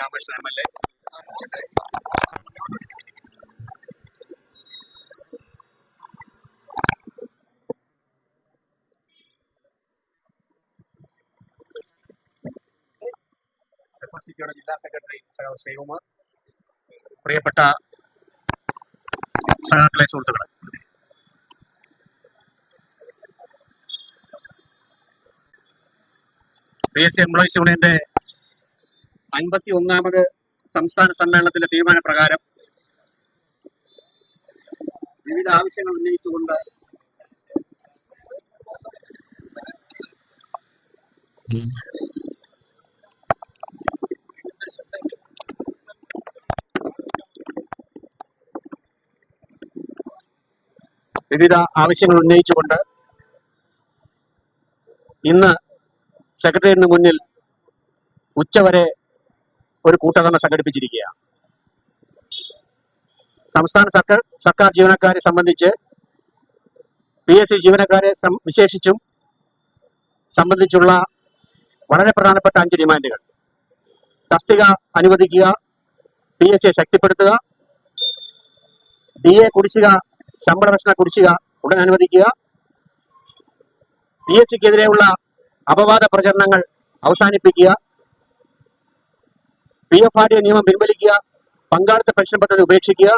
Ramakrishnan M L A ജില്ലാ secretary സഹ ശ്രീകുമാർ. പ്രിയപ്പെട്ട സഹാക്കളെ സുഹൃത്തുക്കളെ. പി എസ് സി എംപ്ലോയീസ് യൂണിയന്റെ അൻപത്തി ഒന്നാമത് സംസ്ഥാന സമ്മേളനത്തിന്റെ തീരുമാനപ്രകാരം വിവിധ ആവശ്യങ്ങൾ ഉന്നയിച്ചുകൊണ്ട് വിവിധ ആവശ്യങ്ങൾ ഉന്നയിച്ചുകൊണ്ട് ഇന്ന് സെക്രട്ടേറിയറ്റിന് മുന്നിൽ ഉച്ചവരെ ഒരു കൂട്ടധർണ സംഘടിപ്പിച്ചിരിക്കുകയാണ്. സംസ്ഥാന സർക്കാർ സർക്കാർ ജീവനക്കാരെ സംബന്ധിച്ച് പി എസ് സി ജീവനക്കാരെ വിശേഷിച്ചും സംബന്ധിച്ചുള്ള വളരെ പ്രധാനപ്പെട്ട അഞ്ച് ഡിമാൻഡുകൾ. തസ്തിക അനുവദിക്കുക പി എസ് സിയെ ശക്തിപ്പെടുത്തുക ഡി എ കുടിശ്ശിക ശമ്പള പ്രശ്ന കുടിശ്ശിക ഉടൻ അനുവദിക്കുക പി എസ് സിക്കെതിരെയുള്ള അപവാദ പ്രചരണങ്ങൾ അവസാനിപ്പിക്കുക പി എഫ് ആർ ഡി നിയമം പിൻവലിക്കുക പങ്കാളിത്ത പെൻഷൻ പദ്ധതി ഉപേക്ഷിക്കുക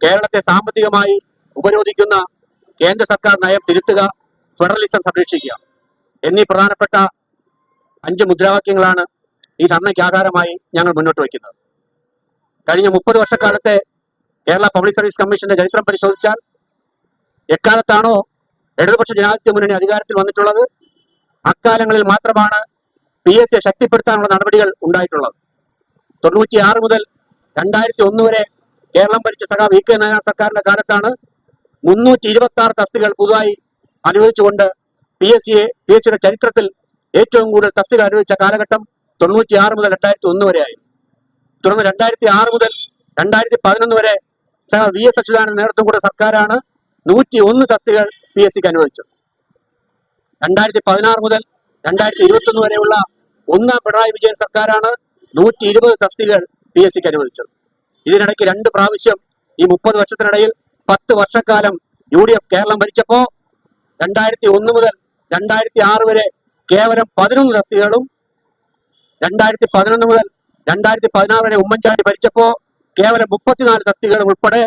കേരളത്തെ സാമ്പത്തികമായി ഉപരോധിക്കുന്ന കേന്ദ്ര സർക്കാർ നയം തിരുത്തുക ഫെഡറലിസം സംരക്ഷിക്കുക എന്നീ പ്രധാനപ്പെട്ട അഞ്ച് മുദ്രാവാക്യങ്ങളാണ് ഈ ധർണയ്ക്ക് ആധാരമായി ഞങ്ങൾ മുന്നോട്ട് വയ്ക്കുന്നത്. കഴിഞ്ഞ മുപ്പത് വർഷക്കാലത്തെ കേരള പബ്ലിക് സർവീസ് കമ്മീഷന്റെ ചരിത്രം പരിശോധിച്ചാൽ എക്കാലത്താണോ ഇടതുപക്ഷ ജനാധിപത്യ മുന്നണി അധികാരത്തിൽ വന്നിട്ടുള്ളത്? അക്കാലങ്ങളിൽ മാത്രമാണ് പി എസ് സിയെ ശക്തിപ്പെടുത്താനുള്ള നടപടികൾ ഉണ്ടായിട്ടുള്ളത്. തൊണ്ണൂറ്റി ആറ് മുതൽ രണ്ടായിരത്തി ഒന്ന് വരെ കേരളം ഭരിച്ച സഖാ വി കെ നായർ സർക്കാരിന്റെ കാലത്താണ് മുന്നൂറ്റി ഇരുപത്തി ആറ് തസ്തികൾ പുതുതായി അനുവദിച്ചുകൊണ്ട് പി എസ് സിയെ പി എസ് സിയുടെ ചരിത്രത്തിൽ ഏറ്റവും കൂടുതൽ തസ്തിക അനുവദിച്ച കാലഘട്ടം തൊണ്ണൂറ്റി ആറ് മുതൽ രണ്ടായിരത്തി ഒന്ന് വരെയായി. തുടർന്ന് രണ്ടായിരത്തി ആറ് മുതൽ രണ്ടായിരത്തി പതിനൊന്ന് വരെ സഹ വി എസ് അച്യുതാനന്ദ നേതൃത്വം കൂടെ സർക്കാരാണ് നൂറ്റി ഒന്ന് തസ്തികൾ പി എസ് സിക്ക് അനുവദിച്ചത്. രണ്ടായിരത്തി പതിനാറ് മുതൽ രണ്ടായിരത്തി ഇരുപത്തി ഒന്ന് വരെയുള്ള ഒന്നാം പിണറായി വിജയൻ സർക്കാരാണ് നൂറ്റി ഇരുപത് തസ്തികൾ പി എസ് സിക്ക് അനുവദിച്ചത് ഇതിനിടയ്ക്ക് രണ്ട് പ്രാവശ്യം ഈ മുപ്പത് വർഷത്തിനിടയിൽ പത്ത് വർഷക്കാലം യു ഡി എഫ് കേരളം ഭരിച്ചപ്പോ രണ്ടായിരത്തി ഒന്ന് മുതൽ രണ്ടായിരത്തി ആറ് വരെ കേവലം പതിനൊന്ന് തസ്തികകളും രണ്ടായിരത്തി പതിനൊന്ന് മുതൽ രണ്ടായിരത്തി പതിനാറ് വരെ ഉമ്മൻചാണ്ടി ഭരിച്ചപ്പോ കേവലം മുപ്പത്തിനാല് തസ്തികകൾ ഉൾപ്പെടെ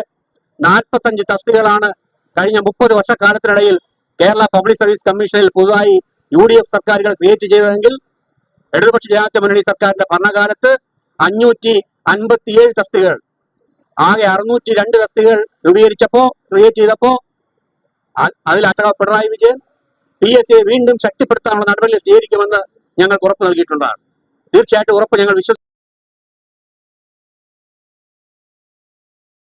നാൽപ്പത്തഞ്ച് തസ്തികകളാണ് കഴിഞ്ഞ മുപ്പത് വർഷക്കാലത്തിനിടയിൽ കേരള പബ്ലിക് സർവീസ് കമ്മീഷനിൽ പുതുതായി യു ഡി എഫ് സർക്കാരുകൾ ക്രിയേറ്റ് ചെയ്തതെങ്കിൽ ഇടതുപക്ഷ ജനാധിപത്യ മുന്നണി സർക്കാരിന്റെ ഭരണകാലത്ത് അഞ്ഞൂറ്റി അൻപത്തിയേഴ് തസ്തികകൾ. ആകെ അറുന്നൂറ്റി രണ്ട് തസ്തികകൾ രൂപീകരിച്ചപ്പോ ക്രിയേറ്റ് ചെയ്തപ്പോ അതിൽ അസഹ പിണറായി വിജയൻ പി എസ് സിയെ വീണ്ടും ശക്തിപ്പെടുത്താനുള്ള നടപടികൾ സ്വീകരിക്കുമെന്ന് ഞങ്ങൾക്ക് ഉറപ്പ് നൽകിയിട്ടുള്ളതാണ്. തീർച്ചയായിട്ടും ഉറപ്പ് ഞങ്ങൾ വിശ്വസിക്കുന്നു.